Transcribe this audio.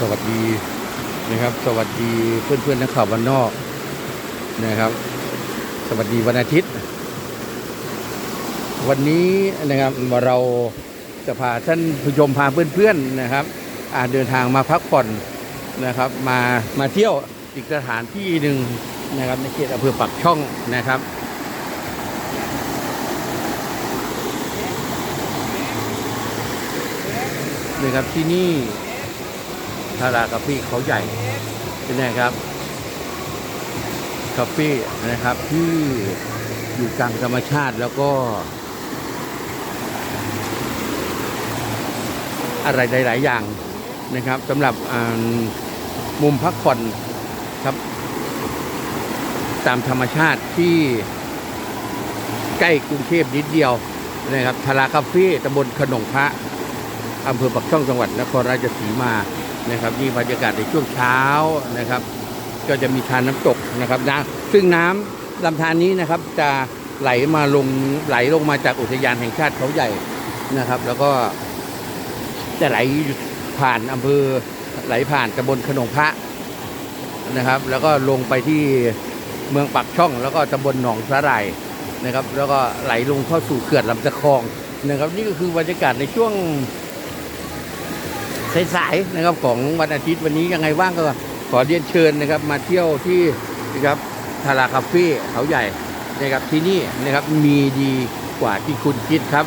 สวัสดีนะครับ สวัสดีเพื่อนๆนักข่าวบ้านนอกนะครับ สวัสดีวันอาทิตย์ วันนี้นะครับเราจะพาท่านผู้ชมพาเพื่อนๆนะครับอ่าเดินทางมาพักผ่อนนะครับ มามาเที่ยวอีกสถานที่หนึ่งนะครับในเขตอำเภอปักช่องนะครับนะครับที่นี่ ทารากาแฟเขาใหญ่เป็นไงครับคาเฟ่นะครับที่อยู่กลางธรรมชาติแล้วก็ อะไรหลาย ๆ อย่างนะครับสำหรับมุมพักผ่อนครับ ตามธรรมชาติที่ใกล้กรุงเทพนิดเดียวนะครับทาราคาเฟ่ตำบลขนงพระอำเภอปักช่องจังหวัดนครราชสีมา นะครับนี่บรรยากาศในช่วงเช้านะครับ ก็จะมีทานน้ำตกนะครับนะซึ่งน้ำลำธารนี้นะครับจะไหลมาลงไหลลงมาจากอุทยานแห่งชาติเขาใหญ่นะครับ แล้วก็จะไหลผ่านอำเภอไหลผ่านตำบลขนงพระนะครับ แล้วก็ลงไปที่เมืองปักช่อง แล้วก็ตำบลหนองสาหร่ายนะครับ แล้วก็ไหลลงเข้าสู่เขื่อนลำตะคองนะครับ นี่ก็คือบรรยากาศในช่วง สายๆนะครับของวันอาทิตย์วันนี้ยังไงว่างก็ขอเรียนเชิญนะครับมาเที่ยวที่นะครับทาราคาเฟ่เขาใหญ่นะครับที่นี่นะครับมีดีกว่าที่คุณคิดครับ